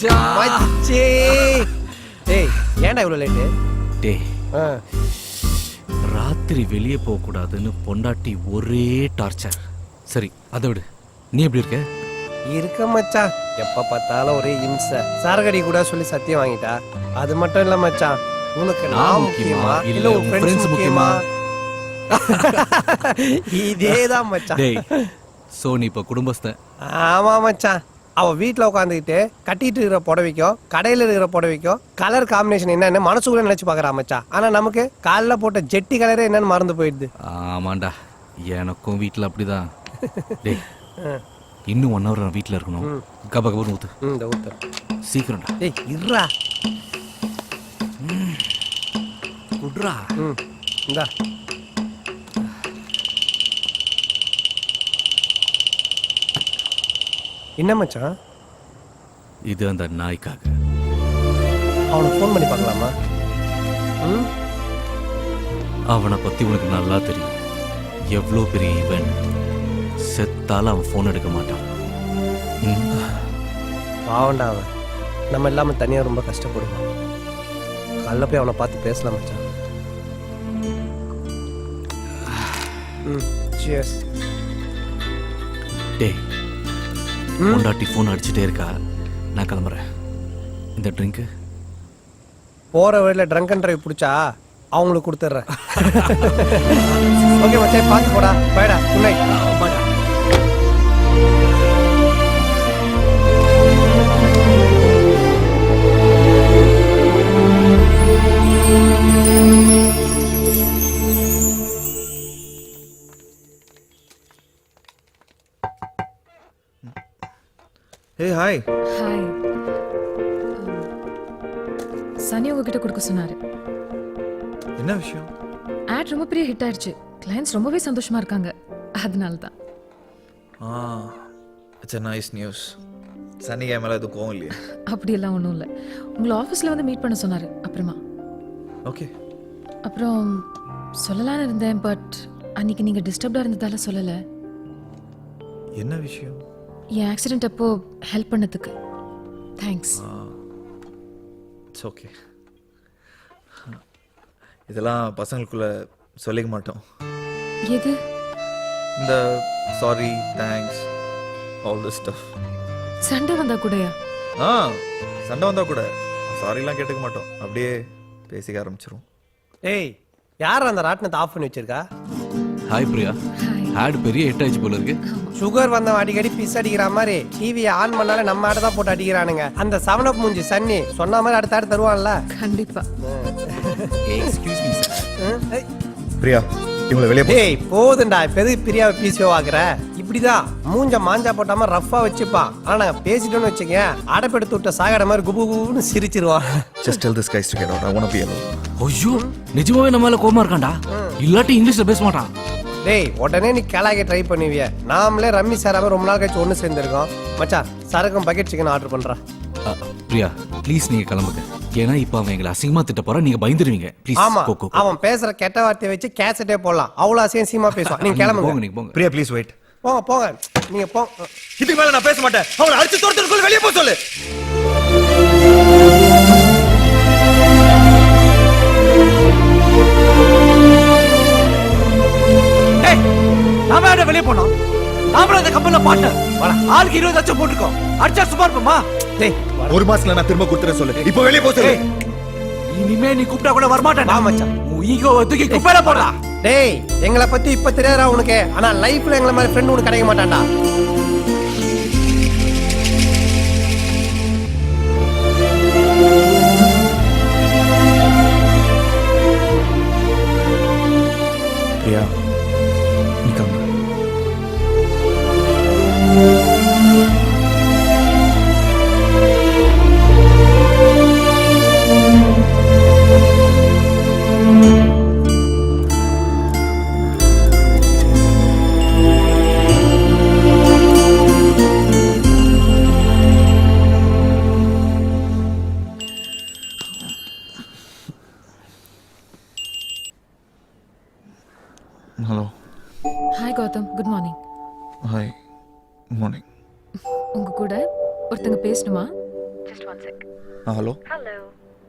மச்சான். மச்சே. ஏய் ஏன்டா இவ்வளோ லேட்டு டேய். ஆ. ராத்திரி வெளியே போக கூடாதுன்னு பொண்டாட்டி ஒரே டார்ச்சர் சரி அதை விடு. நீ எப்படி இருக்க? இருக்க மச்சான் எப்ப பார்த்தாலும் ஒரே இம்சை. சரகடி கூட சொல்லி சத்தியம் வாங்கிட்டா. அது மட்டும் இல்ல மச்சான் உனக்கு நான் முக்கியமா? இல்ல உன் ஃப்ரெண்ட்ஸ் முக்கியமா? இதேதான் மச்சான் டேய் சோ நீ இப்ப குடும்பஸ்தன். ஆமா மச்சான் அவ வீட்ல உட்காந்துக்கிட்டு கட்டிட்டு இருக்கிற புடவைக்கும் கடையில இருக்கிற புடவைக்கும் கலர் காம்பினேஷன் என்னன்னு மனசுக்குள்ள நினைச்சு பாக்குறா மச்சான் ஆனா நமக்கு காலைல போட்ட ஜெட்டி கலரே என்னன்னு மறந்து போயிடுது. ஆமாண்டா. எனக்கும் வீட்ல அப்படிதான். டேய் இன்னும் ஒன் ஹவர் வீட்ல இருக்கணும். கப கபர் ஊத்து. இந்த ஊத்து. சீக்கிரம்டா. டேய் இருடா. குட்ரா. ம். இந்தா. என்ன மச்சான்? இது அந்த நாய்க்காக. அவனுக்கு ஃபோன் பண்ணி பார்க்கலாமா? ம்? அவனை பத்தி உனக்கு நல்லா தெரியும். எவ்வளோ பெரிய இவன். செத்தால அவன் ஃபோன் எடுக்க மாட்டான். பாவண்டா அவன். நம்ம இல்லாம தனியா ரொம்ப கஷ்டப்படுவான் காலைல போய் அவனை பார்த்து பேசலாம் மச்சான். ம் சியர்ஸ் டேய் பொண்டாட்டி ஃபோன் அடிச்சுட்டே இருக்கா. நான் கிளம்புறேன். இந்த ட்ரிங்க்கு போற வழியில ட்ரங்க் அண்ட் டிரைவ் பிடிச்சா அவங்களுக்கு கொடுத்துட்றேன். ஓகே மச்சான் பார்த்து போடா. Good night hi hi Sunny உங்ககிட்ட கொடுக்க சொன்னாரு. என்ன விஷயம்? ஆட் ரொம்ப பெரிய ஹிட் ஆயிடுச்சு. கிளைண்ட்ஸ் ரொம்பவே சந்தோஷமா இருக்காங்க. அதனால தான் ஆ இட்ஸ் a நைஸ் நியூஸ் சனிக்கிழமை மேலே எதுவும் கோவம் இல்லையா? அப்படியெல்லாம் ஒன்றும் இல்லை. உங்களை ஆஃபீஸில் வந்து மீட் பண்ண சொன்னாரு அப்புறமா. ஓகே அப்புறம் சொல்லலாம்னு இருந்தேன் பட் அன்னைக்கு நீங்கள் டிஸ்டர்ப்டாக இருந்ததால சொல்லலை. என்ன விஷயம்? என் ஆக்சிடென்ட் அப்போ ஹெல்ப் பண்ணதுக்கு. தேங்க்ஸ் இட்ஸ் ஓகே இதெல்லாம் பசங்களுக்குள்ள சொல்லிக்க மாட்டோம். எது? இந்த sorry thanks all the stuff சண்டை வந்தா கூடயா? ஆ சண்டை வந்தா கூட. சாரிலாம் கேட்டுக்க மாட்டோம். அப்படியே பேசிக்க ஆரம்பிச்சிரும் ஏய் யார் அந்த ராட்டினத்தை ஆஃப் பண்ணி வச்சிருக்கா? ஹாய் பிரியா. ஆட் பெரிய ஹிட் ஆயிடுச்சு போல இருக்கு. சுகர் வந்தவன் அடிக்கடி பிஸ் அடிக்கிற மாதிரி டிவியை ஆன் பண்ணாலே நம்ம ஆட தான் போட்டு அடிக்கிறானுங்க. அந்த செவனப் மூஞ்சி சன்னி சொன்ன மாதிரி அடுத்த ஆடு தருவான்ல. கண்டிப்பா. Excuse me sir. பிரியா இவங்களை வெளியே டேய் போதுண்டா எதுக்கு பிரியாவை பிசிஓ ஆக்குற இப்படிதான் மூஞ்ச மாஞ்சா போட்டாம ரஃப்பா வச்சுப்பான் ஆனா நாங்க பேசிட்டோம்னு வச்சுக்க அடைப்பெடுத்து விட்ட சாகட மாதிரி குபு குபுன்னு சிரிச்சிருவான். Just tell this guys to get out I want be alone ஐயோ நிஜமாவே நம்ம மேல கோமா இருக்கான்டா. இல்லாட்டி இங்கிலீஷ்ல பேச மாட்டான். டேய் உடனே நீ கேளாக ட்ரை பண்ணுவிய. நாமளே ரம்மி சேராம ரொம்ப நாள் கழிச்சு ஒண்ணு சேர்ந்திருக்கோம். மச்சான் சரக்கும் பக்கெட் சிக்கன் ஆர்டர் பண்றா. அ, பிரியா ப்ளீஸ் நீங்க கிளம்புங்க. ஏன்னா இப்ப அவன் எங்களை அசிங்கமா திட்ட போறா நீங்க பயந்துருவீங்க. ப்ளீஸ் ஆமா கோ கோ அவன் பேசுற கெட்ட வார்த்தையை வச்சு கேசட்டே போடலாம். அவ்வளவு அசிங்கமா பேசுவான். நீங்க போங்க கிளம்புங்க. நீங்க போங்க. பிரியா ப்ளீஸ் வெயிட் போங்க போங்க. நீங்க போங்க இதுக்கு மேல நான் பேச மாட்டேன். அவளை அடிச்சு தோட்டத்துக்கு சொல்லு வெளியே போக சொல்லு. யார வெளியே போனோம் நாமளும் அந்த கம்பெனில பாட்டு. ஆளுக்கு இருபது லட்சம் போட்டுக்கோ. அடிச்சா சும்மா இருப்போமா டேய் ஒரு மாசத்துல நான் திரும்ப கொடுத்துறேன் சொல்லு. இப்போ வெளியே போக சொல்லு. இனிமே நீ கூப்பிட்டா கூட வரமாட்டேன் வா மச்சான். உன் ஈகோ தூக்கி குப்பையில போடா டேய் எங்களை பத்தி இப்ப தெரியாதா உனக்கு? ஆனா லைஃப்ல எங்களை மாதிரி ஃப்ரெண்ட் உனக்கு கிடைக்க மாட்டான்டா.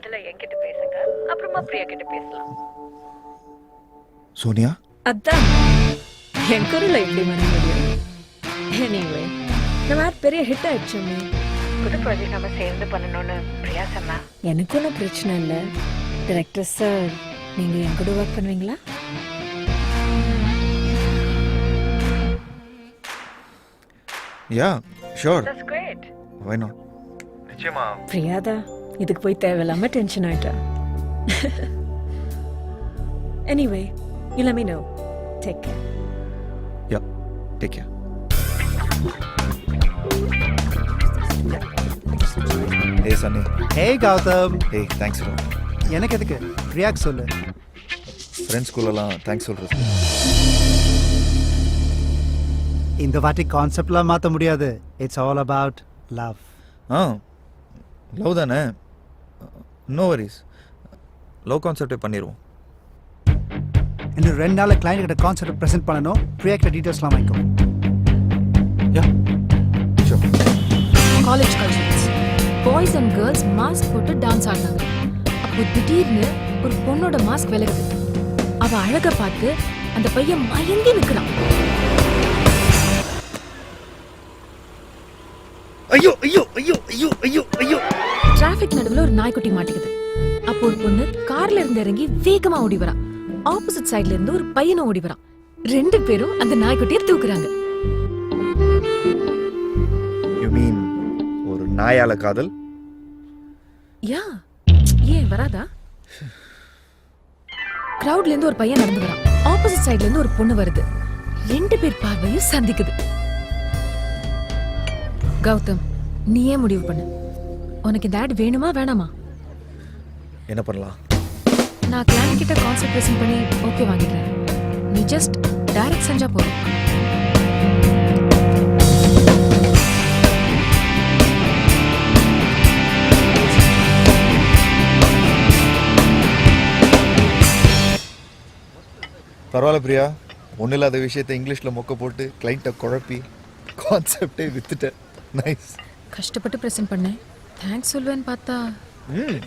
முதல்ல என்கிட்ட பேசுங்க. அப்புறமா பிரியா கிட்ட பேசலாம். சோனியா? அதான். என் குரல எப்படி வர முடியும்? எனிவே நம்ம ஆட் பெரிய ஹிட் ஆயிடுச்சுமே புது ப்ராஜெக்ட் நம்ம சேர்ந்து பண்ணணும்னு பிரியா சொன்னா. எனக்கு ஒன்றும் பிரச்சனை இல்லை. டிரெக்டர் சார் நீங்க என் கூட ஒர்க் பண்ணுவீங்களா? Yeah sure that's great why not நிச்சயமா. பிரியாதா? இதுக்கு போய் தேவையில்லாம டென்ஷன் ஆயிட்டா anyway you let me know take care yeah take care hey Sunny hey Gautham ஏய் தேங்க்ஸ் ப்ரோ எனக்கு எதுக்கு? ரியாக்ட் சொல்லு. ஃப்ரெண்ட்ஸ் ஸ்கூல்லலாம் தேங்க்ஸ் சொல்கிறது இந்த வாட்டி கான்செப்ட்லாம் மாற்ற முடியாது. It's all about love ah love தானே? நோ வரிஸ் லவ் கான்செப்டே பண்ணிடுவோம் இன்னும் ரெண்டு நாள் கிளைண்ட் கிட்ட கான்செப்ட் ப்ரெசென்ட் பண்ணணும். பிரியா கிட்ட டீட்டெயில்ஸ்லாம் வாங்கிக்கோ. Yeah sure college culturals boys and girls mask போட்டு டான்ஸ் ஆடினாங்க அப்போ திடீர்னு ஒரு பொண்ணோட மாஸ்க் விலகுது. அவ அழக பார்த்து அந்த பையன் மயங்கி நிக்கிறான். ஐயோ ஐயோ ஐயோ ஐயோ ஐயோ ஐயோ. டிராஃபிக் நடுவுல ஒரு நாய்க்குட்டி மாட்டிக்குது. அப்போ ஒரு பொண்ணு கார்ல இருந்து இறங்கி வேகமா ஓடி வரா. ஆப்போசிட் சைடுல இருந்து ஒரு பையனும் ஓடி வரான் ரெண்டு பேரும் அந்த நாய்க்குட்டியை தூக்குறாங்க. யூ மீன் ஒரு நாயால காதல்? யா ஏன் வராதா? கிரவுட்ல இருந்து ஒரு பையன் நடந்து வரான் ஆப்போசிட் சைடுல இருந்து ஒரு பொண்ணு வருது. ரெண்டு பேர் பார்வையும் சந்திக்குது. கௌதம் நீயே முடிவு பண்ணு. உனக்கு இந்த ஆட் வேணுமா வேணாமா? என்ன பண்ணலாம்? நான் கிளைண்ட் கிட்ட கான்செப்ட் ப்ரெசென்ட் பண்ணி ஓகே வாங்கிக்கிறேன். நீ ஜஸ்ட் டைரக்ட் செஞ்சா போதும். பரவாயில்ல பிரியா. ஒன்றும் இல்லாத விஷயத்தை இங்கிலீஷில் மொக்க போட்டு கிளைண்ட்டை குழப்பி கான்செப்டே வித்துட்டேன். நைஸ் கஷ்டப்பட்டு ப்ரெசென்ட் பண்ணேன். தேங்க்ஸ் சொல்வேன்னு பார்த்தா. ம்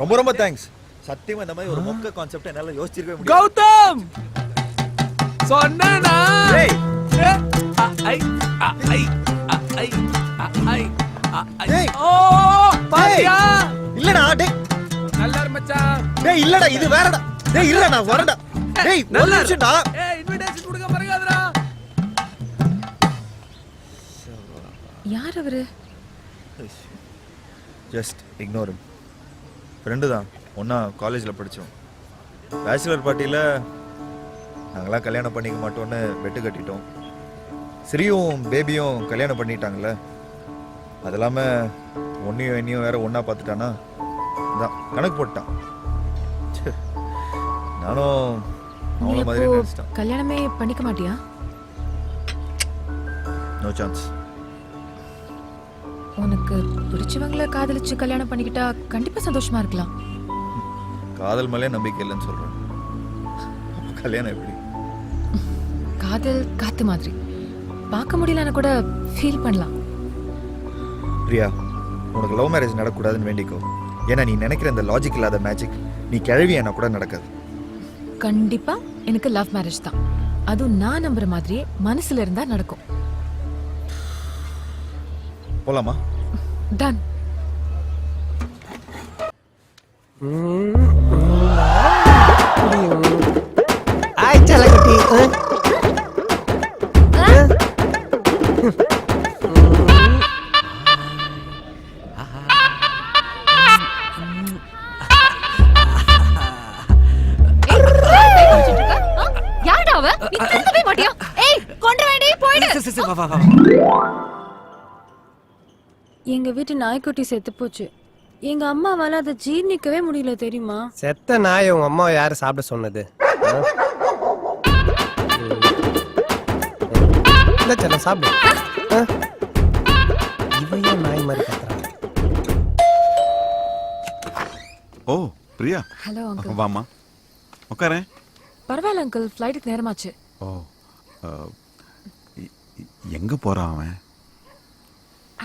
ரொம்ப ரொம்ப தேங்க்ஸ் சத்தியமா இந்த மாதிரி ஒரு மொக்க கான்செப்ட் என்னால யோசிச்சிருக்கவே முடியாது கௌதம்! சொன்னா ஏய், ஏய். ஓ பாத்தியா? இல்லடா டேய். நல்லா மச்சான் டேய் இல்லடா இது வேறடா. டேய் இல்லடா நான் வரடா டேய் நல்லா இரு. நிமிஷம்டா. ஏய் இன்விடேஷன் கொடுக்க மறக்காதடா யார் அவரு? ஜஸ்ட் இக்னோர் ஃப்ரெண்டு தான். ஒன்றா காலேஜில் படித்தோம் பேச்சுலர் பார்ட்டியில் நாங்களாம் கல்யாணம் பண்ணிக்க மாட்டோம்னு வெட்டு கட்டிட்டோம். ஸ்ரீயும் பேபியும் கல்யாணம் பண்ணிட்டாங்கல்ல. அது இல்லாமல் ஒன்றையும் என்னையும் வேற ஒன்றா பார்த்துட்டானா? தான் கணக்கு போட்டான். நானும் அவங்கள மாதிரி நினச்சிட்டான். கல்யாணமே பண்ணிக்க மாட்டியா? நோ சான்ஸ் உனக்கு பிடிச்சவங்கள காதலிச்சு கல்யாணம் பண்ணிக்கிட்டா கண்டிப்பா சந்தோஷமா இருக்கலாம். காதல் மேலே நம்பிக்கை இல்லைன்னு சொல்கிறேன் அப்போ கல்யாணம் எப்படி? காதல் காத்து மாதிரி. பார்க்க முடியலன்னு கூட ஃபீல் பண்ணலாம். பிரியா உனக்கு லவ் மேரேஜ் நடக்கக்கூடாதுன்னு வேண்டிக்கோ. ஏன்னா நீ நினைக்கிற இந்த லாஜிக் இல்லாத மேஜிக் நீ கிழவி என்ன கூட நடக்காது. கண்டிப்பா எனக்கு லவ் மேரேஜ் தான். அதுவும் நான் நம்புற மாதிரியே மனசுல இருந்தா நடக்கும். போலாமா? டன் யாரடா அவ? நீ திருந்தவே மாட்டியா? ஏய் கொண்டு வேண்டி போயிடு. எங்க வீட்டு நாய்க்குட்டி செத்து போச்சு. எங்க அம்மாவால அதை ஜீர்ணிக்கவே முடியல தெரியுமா? செத்த நாயை உங்க அம்மா யாரு சாப்பிட சொன்னது? ஆ? இந்த செல்லம் சாப்பிடு. நாய் மாதிரி ஓ பிரியா. ஹலோ அங்கிள் உட்காரேன் பரவாயில்ல அங்கிள் ஃப்ளைட்டுக்கு நேரமாச்சு. ஓ எங்க போறான் அவன்?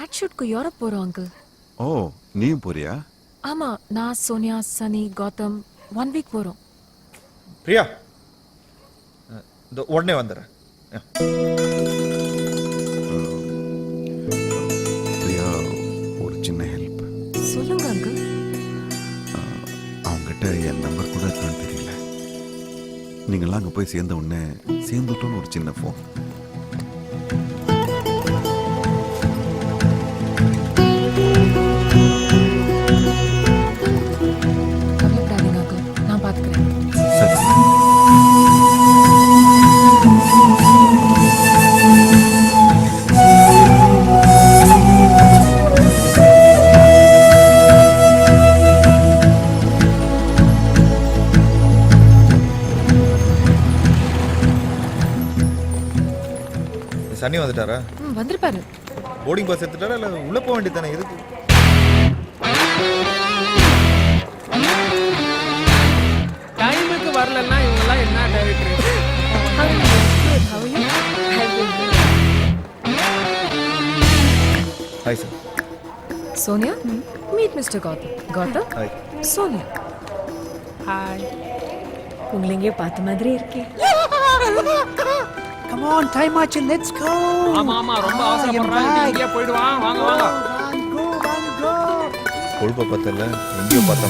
ஆட் ஷூட்க்கு யூரோப் போறோம் அங்கிள் ஓ நீயும் போறியா? ஆமா நான் சோனியா சனி கௌதம் ஒன் வீக் போறோம். பிரியா உடனே வந்துடுறேன். பிரியா ஒரு சின்ன ஹெல்ப் சொல்லுங்க அங்கிள் அவங்ககிட்ட என் நம்பர் கூட இருக்கான்னு தெரியல. நீங்களாம் அங்கே போய் சேர்ந்த உடனே சேர்ந்துட்டோன்னு ஒரு சின்ன ஃபோன் வந்துட்டாரா? ம் வந்திருப்பாரு. போர்டிங் பாஸ் எடுத்துட்டாரா? இல்லை உள்ளே போக வேண்டியது தானே எதுக்கு? டைமுக்கு வரலன்னா இவங்கெல்லாம் என்ன director. Hi sir Sonia? Meet mister Gautam Gautam hi Sonia? Hi உங்களை எங்கேயோ பார்த்த மாதிரி இருக்கே. கம் ஆன் டைம் ஆச்சு லெட்ஸ் கோ ஆமா ஆமா ரொம்ப அவசரப்படுறாங்க. எங்கேயா போயிடுவான் வாங்க வாங்க. கோ கோ கொழுப்பை பார்த்தல எங்கேயோ பார்த்தா.